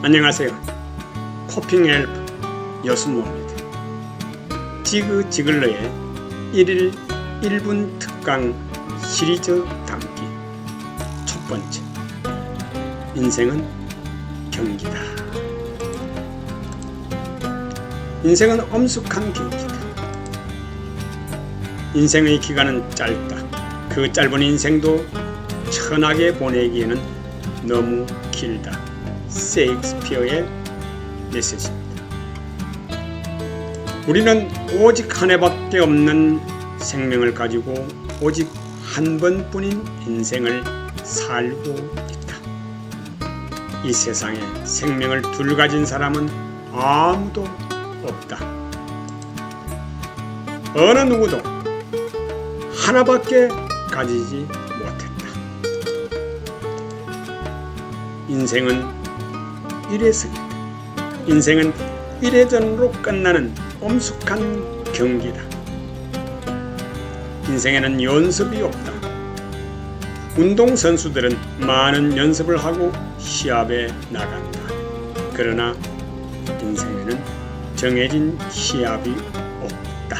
안녕하세요. 코핑 엘프 여순모입니다. 지그 지글러의 1일 1분 특강 시리즈 담기 첫 번째 인생은 경기다. 인생은 엄숙한 경기다. 인생의 기간은 짧다. 그 짧은 인생도 천하게 보내기에는 너무 길다. 세익스피어의 메시지입니다. 우리는 오직 한 해밖에 없는 생명을 가지고 오직 한 번뿐인 인생을 살고 있다. 이 세상에 생명을 둘 가진 사람은 아무도 없다. 어느 누구도 하나밖에 가지지 못했다. 인생은 일회성이다. 인생은 일회전으로 끝나는 엄숙한 경기다. 인생에는 연습이 없다. 운동선수들은 많은 연습을 하고 시합에 나간다. 그러나 인생에는 정해진 시합이 없다.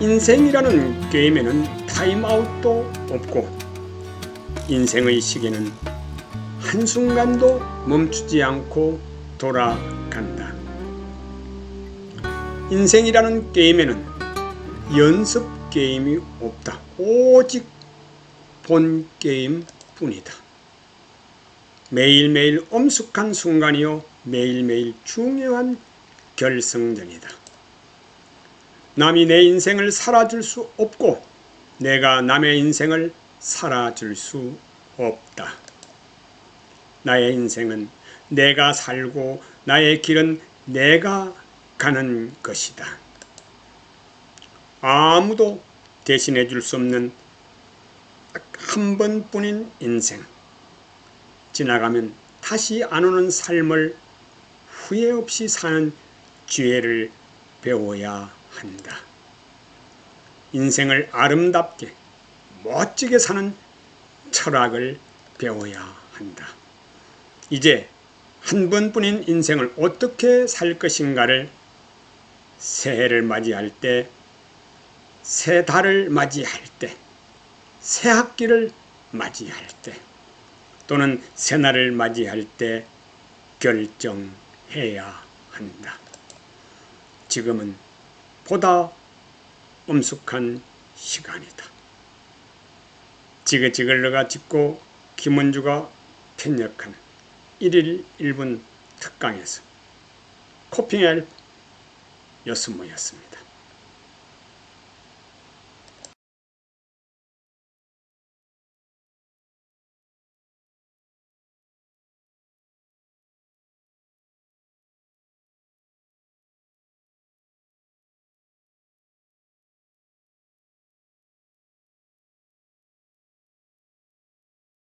인생이라는 게임에는 타임아웃도 없고 인생의 시계는 한순간도 멈추지 않고 돌아간다. 인생이라는 게임에는 연습 게임이 없다. 오직 본 게임 뿐이다. 매일매일 엄숙한 순간이요. 매일매일 중요한 결승전이다. 남이 내 인생을 살아줄 수 없고 내가 남의 인생을 살아줄 수 없다. 나의 인생은 내가 살고 나의 길은 내가 가는 것이다. 아무도 대신해 줄 수 없는 딱한 번뿐인 인생. 지나가면 다시 안 오는 삶을 후회 없이 사는 지혜를 배워야 한다. 인생을 아름답게 멋지게 사는 철학을 배워야 한다. 이제 한 번뿐인 인생을 어떻게 살 것인가를 새해를 맞이할 때, 새 달을 맞이할 때, 새 학기를 맞이할 때, 또는 새날을 맞이할 때 결정해야 한다. 지금은 보다 엄숙한 시간이다. 지그지글러가 짓고 김원주가 편력한 1일 1분 특강에서 코핑엘 여순모였습니다.